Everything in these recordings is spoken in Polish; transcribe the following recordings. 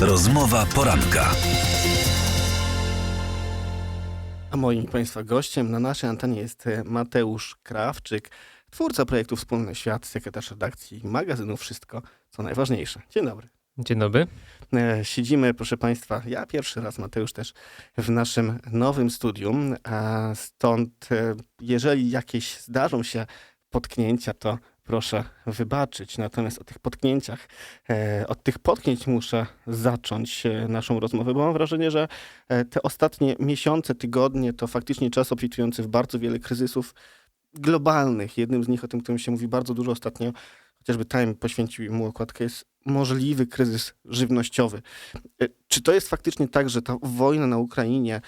Rozmowa poranka. A moim Państwa gościem na naszej antenie jest e, Mateusz Krawczyk, twórca projektu Wspólny Świat, sekretarz redakcji magazynu Wszystko, co najważniejsze. Dzień dobry. Dzień dobry. E, Siedzimy, proszę Państwa, ja pierwszy raz, Mateusz też, w naszym nowym studium, a stąd e, jeżeli jakieś zdarzą się potknięcia, to proszę wybaczyć. Natomiast o tych potknięciach, e, od tych potknięć muszę zacząć e, naszą rozmowę, bo mam wrażenie, że e, te ostatnie miesiące, tygodnie to faktycznie czas obfitujący w bardzo wiele kryzysów globalnych. Jednym z nich, o tym, którym się mówi bardzo dużo ostatnio, chociażby Time poświęcił mu okładkę, jest możliwy kryzys żywnościowy. Czy to jest faktycznie tak, że ta wojna na Ukrainie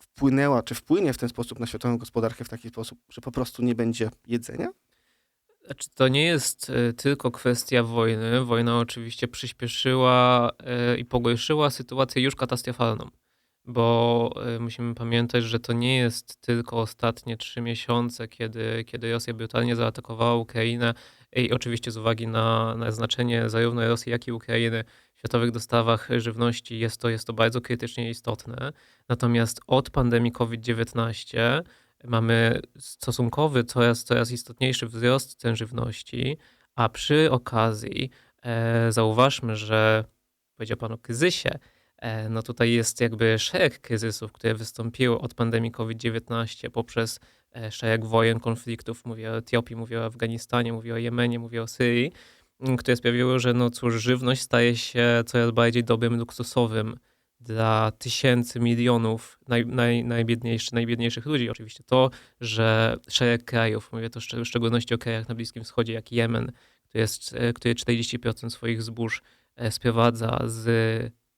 wpłynęła, czy wpłynie w ten sposób na światową gospodarkę w taki sposób, że po prostu nie będzie jedzenia? Znaczy, to nie jest e, tylko kwestia wojny. Wojna oczywiście przyspieszyła e, i pogorszyła sytuację już katastrofalną, bo e, musimy pamiętać, że to nie jest tylko ostatnie trzy miesiące, kiedy, kiedy Rosja brutalnie zaatakowała Ukrainę i oczywiście z uwagi na, na znaczenie zarówno Rosji, jak i Ukrainy w światowych dostawach żywności jest to, jest to bardzo krytycznie istotne. Natomiast od pandemii COVID-19 mamy stosunkowy, coraz, coraz istotniejszy wzrost cen żywności, a przy okazji e, zauważmy, że powiedział Pan o kryzysie, e, no tutaj jest jakby szereg kryzysów, które wystąpiły od pandemii COVID-19 poprzez e, szereg wojen, konfliktów. Mówię o Etiopii, mówię o Afganistanie, mówię o Jemenie, mówię o Syrii, m, które sprawiły, że no cóż, żywność staje się coraz bardziej dobrem luksusowym dla tysięcy, milionów naj, naj, najbiedniejszych, najbiedniejszych ludzi. Oczywiście to, że szereg krajów, mówię to w szczególności o krajach na Bliskim Wschodzie, jak Jemen, który, jest, e, który 40% swoich zbóż e, sprowadza z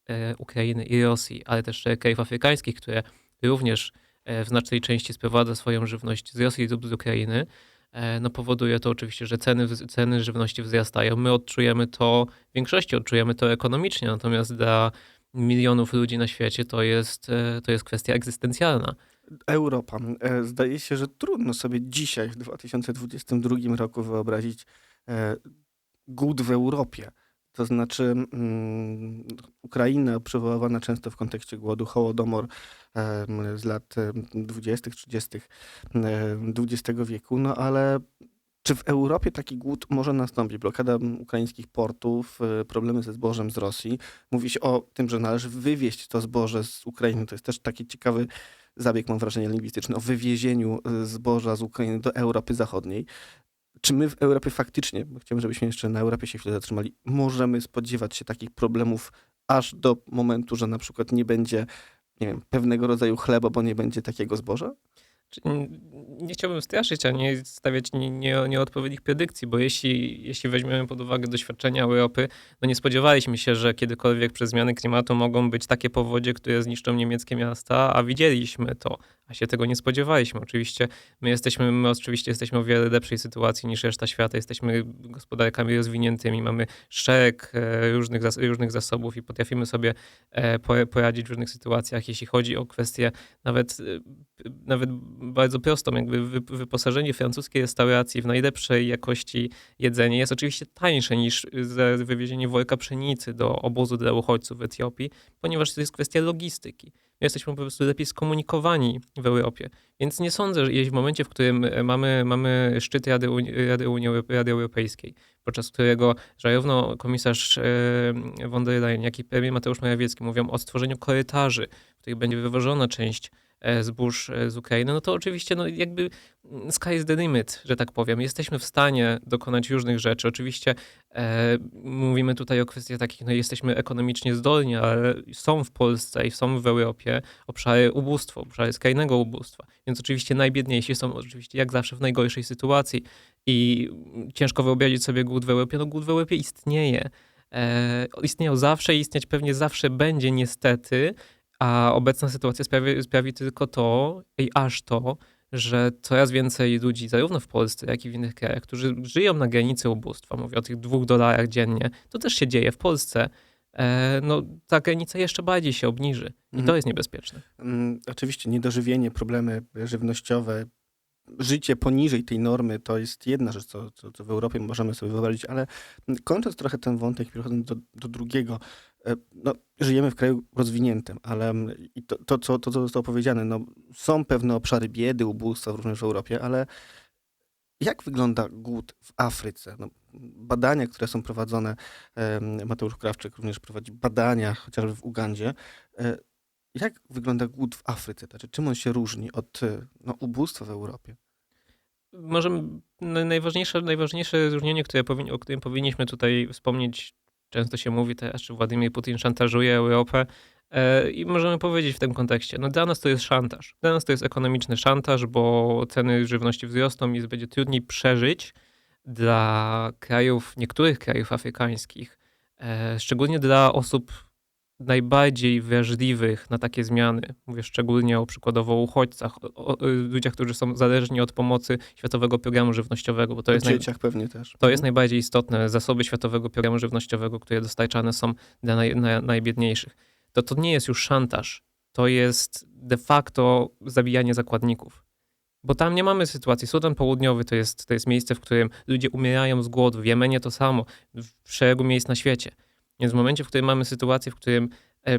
e, Ukrainy i Rosji, ale też szereg krajów afrykańskich, które również e, w znacznej części sprowadza swoją żywność z Rosji lub z Ukrainy, e, no powoduje to oczywiście, że ceny, ceny żywności wzrastają. My odczujemy to, w większości odczujemy to ekonomicznie, natomiast dla milionów ludzi na świecie to jest, e, to jest kwestia egzystencjalna. Europa. E, Zdaje się, że trudno sobie dzisiaj, w 2022 roku, wyobrazić e, głód w Europie. To znaczy, Ukraina przywoływana często w kontekście głodu, Hołodomor z lat em, 20., 30. em, XX wieku, no ale czy w Europie taki głód może nastąpić? Blokada ukraińskich portów, e, problemy ze zbożem z Rosji. Mówi się o tym, że należy wywieźć to zboże z Ukrainy. To jest też taki ciekawy zabieg, mam wrażenie, lingwistyczny, o wywiezieniu y, zboża z Ukrainy do Europy Zachodniej. Czy my w Europie faktycznie, bo chciałbym, żebyśmy jeszcze na Europie się chwilę zatrzymali, możemy spodziewać się takich problemów aż do momentu, że na przykład nie będzie, nie wiem, pewnego rodzaju chleba, bo nie będzie takiego zboża? Nie chciałbym straszyć, a nie stawiać nie- nie- nieodpowiednich predykcji, bo jeśli, jeśli weźmiemy pod uwagę doświadczenia Europy, no nie spodziewaliśmy się, że kiedykolwiek przez zmiany klimatu mogą być takie powodzie, które zniszczą niemieckie miasta, a widzieliśmy to, a się tego nie spodziewaliśmy. Oczywiście my jesteśmy, my oczywiście jesteśmy w wiele lepszej sytuacji niż reszta świata, jesteśmy gospodarkami rozwiniętymi, mamy szereg e, różnych, zas- różnych zasobów i potrafimy sobie e, po- poradzić w różnych sytuacjach, jeśli chodzi o kwestie nawet, e, nawet bardzo prostą, jakby wy- wyposażenie francuskiej restauracji w najlepszej jakości jedzenie jest oczywiście tańsze niż wywiezienie worka pszenicy do obozu dla uchodźców w Etiopii, ponieważ to jest kwestia logistyki. My jesteśmy po prostu lepiej skomunikowani w Europie. Więc nie sądzę, że w momencie, w którym e, mamy, mamy szczyt Rady, Rady, Unii, Rady Europejskiej, podczas którego zarówno komisarz e, von der Leyen, jak i premier Mateusz Morawiecki mówią o stworzeniu korytarzy, w których będzie wywożona część zbóż e, z Ukrainy, no to oczywiście no jakby mm, sky is the limit, że tak powiem. Jesteśmy w stanie dokonać różnych rzeczy. Oczywiście e, mówimy tutaj o kwestiach takich, no jesteśmy ekonomicznie zdolni, ale są w Polsce i są w Europie obszary ubóstwa, obszary skrajnego ubóstwa. Więc oczywiście najbiedniejsi są oczywiście jak zawsze w najgorszej sytuacji i ciężko wyobrazić sobie głód w Europie. No głód w Europie istnieje. E, istniał zawsze i istnieć pewnie zawsze będzie niestety, a obecna sytuacja sprawi, sprawi tylko to i aż to, że coraz więcej ludzi, zarówno w Polsce, jak i w innych krajach, którzy żyją na granicy ubóstwa, mówię o tych dwóch dolarach dziennie, to też się dzieje w Polsce, e, no ta granica jeszcze bardziej się obniży i Mhm. to jest niebezpieczne. Mm, Oczywiście niedożywienie, problemy żywnościowe, życie poniżej tej normy to jest jedna rzecz, co, co, co w Europie możemy sobie wyobrazić, ale kończąc trochę ten wątek przechodząc do, do drugiego, no, żyjemy w kraju rozwiniętym, ale mm, to, to, co, to, co zostało powiedziane, no, są pewne obszary biedy, ubóstwa również w Europie, ale jak wygląda głód w Afryce? No, badania, które są prowadzone, Mateusz Krawczyk również prowadzi badania, chociażby w Ugandzie. E, Jak wygląda głód w Afryce? Znaczy, czym on się różni od e, no, ubóstwa w Europie? Może najważniejsze, najważniejsze różnienie, które o którym powinniśmy tutaj wspomnieć, często się mówi teraz, czy Władimir Putin szantażuje Europę. E, I możemy powiedzieć w tym kontekście, no dla nas to jest szantaż. Dla nas to jest ekonomiczny szantaż, bo ceny żywności wzrosną i będzie trudniej przeżyć dla krajów, niektórych krajów afrykańskich, e, szczególnie dla osób najbardziej wrażliwych na takie zmiany. Mówię szczególnie o przykładowo uchodźcach, o, o, o ludziach, którzy są zależni od pomocy Światowego Programu Żywnościowego, bo to o jest, naj, dzieciach pewnie też. to jest najbardziej istotne. Zasoby Światowego Programu Żywnościowego, które dostarczane są dla naj, na, najbiedniejszych. To to nie jest już szantaż. To jest de facto zabijanie zakładników. Bo tam nie mamy sytuacji. Sudan Południowy to jest, to jest miejsce, w którym ludzie umierają z głodu. W Jemenie to samo. W szeregu miejsc na świecie. Więc w momencie, w którym mamy sytuację, w którym e,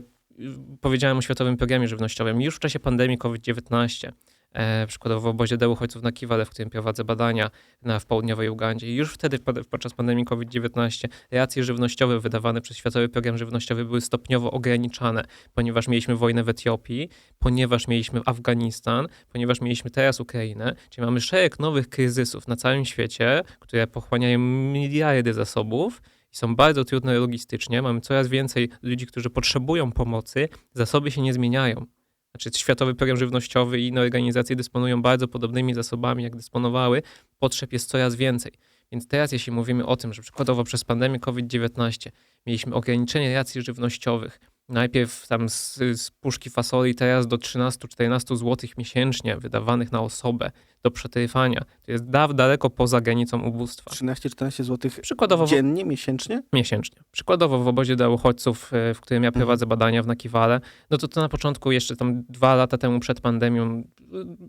powiedziałem o Światowym Programie Żywnościowym, już w czasie pandemii COVID-19, e, przykładowo w obozie dla uchodźców na Kiwale, w którym prowadzę badania na, w południowej Ugandzie. Już wtedy, pod- podczas pandemii COVID-19, racje żywnościowe wydawane przez Światowy Program Żywnościowy były stopniowo ograniczane, ponieważ mieliśmy wojnę w Etiopii, ponieważ mieliśmy Afganistan, ponieważ mieliśmy teraz Ukrainę, czyli mamy szereg nowych kryzysów na całym świecie, które pochłaniają miliardy zasobów i są bardzo trudne logistycznie. Mamy coraz więcej ludzi, którzy potrzebują pomocy, zasoby się nie zmieniają. Znaczy, Światowy Program Żywnościowy i inne organizacje dysponują bardzo podobnymi zasobami, jak dysponowały. Potrzeb jest coraz więcej. Więc teraz, jeśli mówimy o tym, że przykładowo przez pandemię COVID-19 mieliśmy ograniczenie racji żywnościowych, najpierw tam z, z puszki fasoli, teraz do 13-14 zł miesięcznie wydawanych na osobę do przetrwania, to jest da, daleko poza granicą ubóstwa. 13-14 zł Przykładowo dziennie, miesięcznie? miesięcznie. Przykładowo w obozie dla uchodźców, e, w którym ja Mhm. prowadzę badania w Nakiwale, no to, to na początku, jeszcze tam dwa lata temu przed pandemią,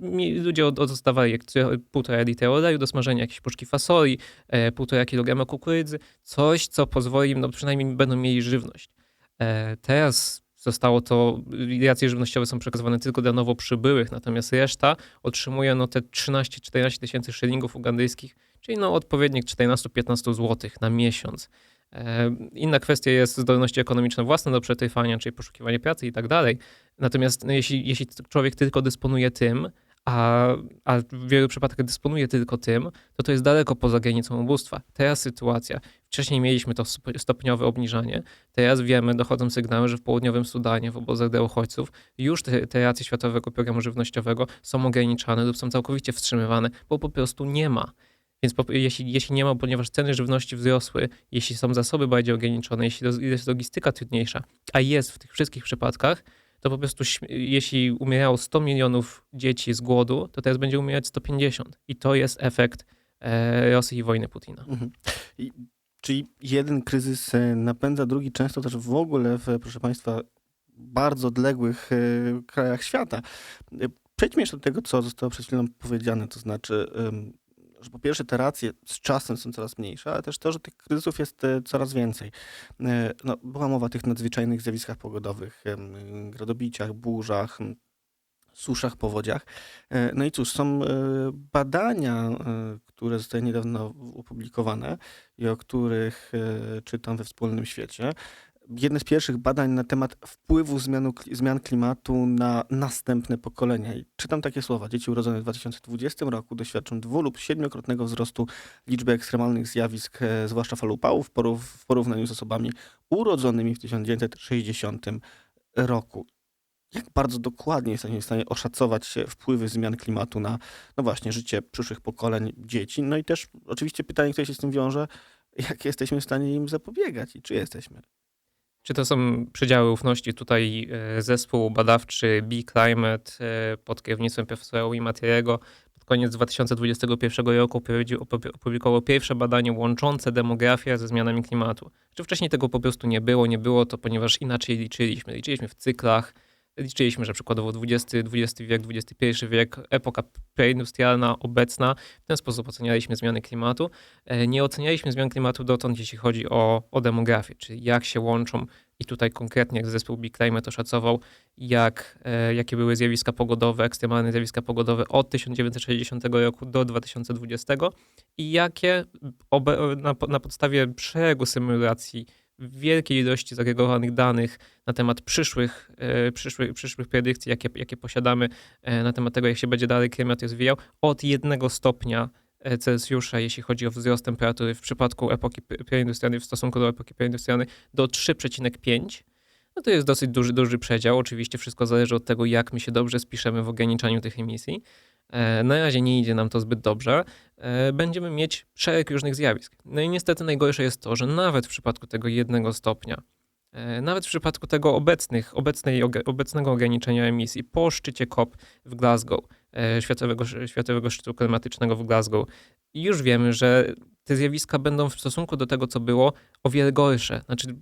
mi- ludzie dostawali półtora litra oleju do smażenia, jakieś puszki fasoli, e, półtora kilograma kukurydzy, coś, co pozwoli im, no przynajmniej będą mieli żywność. E, teraz zostało to, racje żywnościowe są przekazywane tylko dla nowo przybyłych, natomiast reszta otrzymuje no te 13-14 tysięcy szylingów ugandyjskich, czyli no odpowiednik 14-15 zł na miesiąc. E, Inna kwestia jest zdolności ekonomiczne własne do przetrwania, czyli poszukiwanie pracy i tak dalej. Natomiast no, jeśli, jeśli człowiek tylko dysponuje tym, a, a w wielu przypadkach dysponuje tylko tym, to to jest daleko poza granicą ubóstwa. Teraz sytuacja, wcześniej mieliśmy to stopniowe obniżanie, teraz wiemy, dochodzą sygnały, że w południowym Sudanie, w obozach dla uchodźców, już te, te racje Światowego Programu Żywnościowego są ograniczane lub są całkowicie wstrzymywane, bo po prostu nie ma. Więc po, jeśli, jeśli nie ma, ponieważ ceny żywności wzrosły, jeśli są zasoby bardziej ograniczone, jeśli jest logistyka trudniejsza, a jest w tych wszystkich przypadkach, to po prostu jeśli umierało 100 milionów dzieci z głodu, to teraz będzie umierać 150. I to jest efekt e, Rosji i wojny Putina. Mhm. I, czyli jeden kryzys e, napędza drugi, często też w ogóle w, proszę Państwa, bardzo odległych e, krajach świata. Przejdźmy jeszcze do tego, co zostało przed chwilą powiedziane, to znaczy, że po pierwsze te racje z czasem są coraz mniejsze, ale też to, że tych kryzysów jest e, coraz więcej. E, No, była mowa o tych nadzwyczajnych zjawiskach pogodowych, gradobiciach, burzach, suszach, powodziach. E, No i cóż, są badania, które zostały niedawno opublikowane i o których czytam we wspólnym świecie. Jedne z pierwszych badań na temat wpływu zmianu, zmian klimatu na następne pokolenia. I czytam takie słowa. Dzieci urodzone w 2020 roku doświadczą dwu- lub siedmiokrotnego wzrostu liczby ekstremalnych zjawisk, e, zwłaszcza fal upałów, w porów- w porównaniu z osobami urodzonymi w 1960 roku. Jak bardzo dokładnie jesteśmy w stanie oszacować e, wpływy zmian klimatu na, no właśnie, życie przyszłych pokoleń dzieci? No i też oczywiście pytanie, które się z tym wiąże, jak jesteśmy w stanie im zapobiegać i czy jesteśmy? Czy to są przedziały ufności? Tutaj e, zespół badawczy Be Climate e, pod kierownictwem profesora Wima Thierry'ego pod koniec 2021 roku opublikował pierwsze badanie łączące demografię ze zmianami klimatu. Czy wcześniej tego po prostu nie było? Nie było to, ponieważ inaczej liczyliśmy. Liczyliśmy w cyklach, liczyliśmy, że przykładowo XX, XX wiek, XXI wiek, epoka preindustrialna, obecna, w ten sposób ocenialiśmy zmiany klimatu. E, Nie ocenialiśmy zmian klimatu dotąd, jeśli chodzi o, o demografię, czyli jak się łączą i tutaj konkretnie zespół Big Climate oszacował, jak, e, jakie były zjawiska pogodowe, ekstremalne zjawiska pogodowe od 1960 roku do 2020 i jakie na, na podstawie szeregu symulacji wielkiej ilości zagregowanych danych na temat przyszłych, e, przyszłych, przyszłych predykcji, jakie, jakie posiadamy e, na temat tego, jak się będzie dalej klimat rozwijał, od jednego stopnia e, Celsjusza, jeśli chodzi o wzrost temperatury w przypadku epoki preindustrialnej w stosunku do epoki preindustrialnej, do 3,5. No to jest dosyć duży, duży przedział. Oczywiście wszystko zależy od tego, jak my się dobrze spiszemy w ograniczaniu tych emisji. E, Na razie nie idzie nam to zbyt dobrze. E, Będziemy mieć szereg różnych zjawisk. No i niestety najgorsze jest to, że nawet w przypadku tego jednego stopnia, e, nawet w przypadku tego obecnych, obecnej, obecnego ograniczenia emisji po szczycie COP w Glasgow, Światowego, Światowego Szczytu Klimatycznego w Glasgow, już wiemy, że te zjawiska będą w stosunku do tego, co było, o wiele gorsze. Znaczy,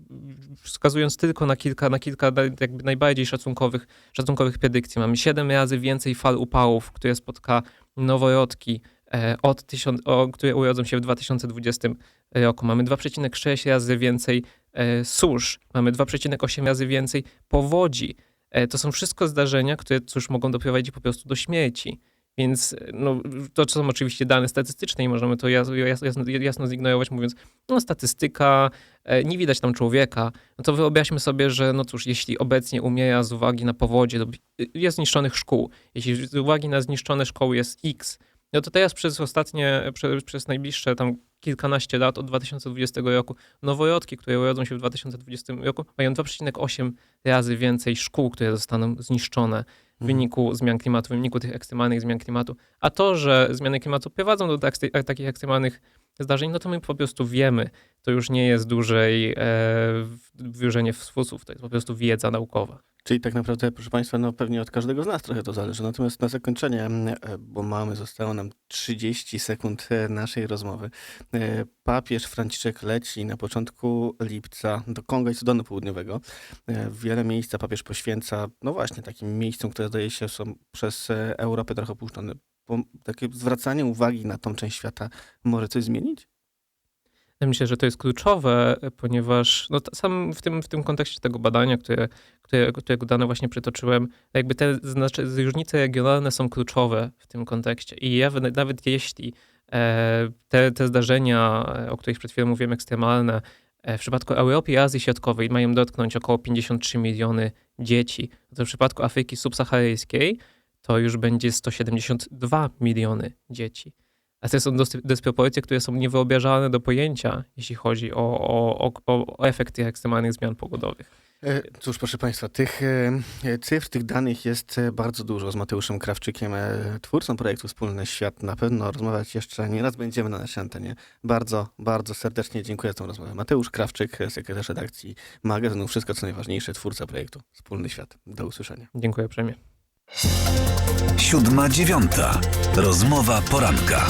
wskazując tylko na kilka, na kilka jakby najbardziej szacunkowych, szacunkowych predykcji. Mamy 7 razy więcej fal upałów, które spotka noworodki, e, od tysiąc, o, które urodzą się w 2020 roku. Mamy 2,6 razy więcej e, susz, mamy 2,8 razy więcej powodzi. E, to są wszystko zdarzenia, które cóż mogą doprowadzić po prostu do śmierci. Więc e, no, to są oczywiście dane statystyczne i możemy to jas, jas, jasno, jasno zignorować, mówiąc, no statystyka, e, nie widać tam człowieka. No to wyobraźmy sobie, że no cóż, jeśli obecnie umiera z uwagi na powodzie, lub jest zniszczonych szkół, jeśli z uwagi na zniszczone szkoły jest X, no to teraz przez ostatnie, przez, przez najbliższe tam kilkanaście lat od 2020 roku noworodki, które urodzą się w 2020 roku, mają 2,8 razy więcej szkół, które zostaną zniszczone w wyniku zmian klimatu, w wyniku tych ekstremalnych zmian klimatu. A to, że zmiany klimatu prowadzą do tak, takich ekstremalnych zdarzeń, no to my po prostu wiemy. To już nie jest dłużej e, wierzenie w fusów, to jest po prostu wiedza naukowa. Czyli tak naprawdę, proszę Państwa, no pewnie od każdego z nas trochę to zależy. Natomiast na zakończenie, e, bo mamy, zostało nam 30 sekund e, naszej rozmowy. E, Papież Franciszek leci na początku lipca do Konga i Sudanu Południowego. Wiele miejsca papież poświęca, no właśnie, takim miejscom, które zdaje się są przez Europę trochę opuszczone. Takie zwracanie uwagi na tą część świata może coś zmienić? Ja Myślę, że to jest kluczowe, ponieważ no, sam w tym, w tym kontekście tego badania, które, które, którego dane właśnie przytoczyłem, jakby te znaczy, różnice regionalne są kluczowe w tym kontekście. I ja, nawet jeśli e, te, te zdarzenia, o których przed chwilą mówiłem, ekstremalne, e, w przypadku Europy i Azji Środkowej mają dotknąć około 53 miliony dzieci, to w przypadku Afryki subsaharyjskiej to już będzie 172 miliony dzieci. A to są dysproporcje, które są niewyobrażalne do pojęcia, jeśli chodzi o, o, o, o efekt tych ekstremalnych zmian pogodowych. E, Cóż, proszę Państwa, tych e, e, cyfr, tych danych jest bardzo dużo. Z Mateuszem Krawczykiem, twórcą projektu Wspólny Świat, na pewno rozmawiać jeszcze nie raz będziemy na naszej antenie. Bardzo, bardzo serdecznie dziękuję za tą rozmowę. Mateusz Krawczyk, sekretarz redakcji magazynu Wszystko co najważniejsze, twórca projektu Wspólny Świat. Do usłyszenia. Dziękuję uprzejmie. Siódma dziewiąta. Rozmowa poranka.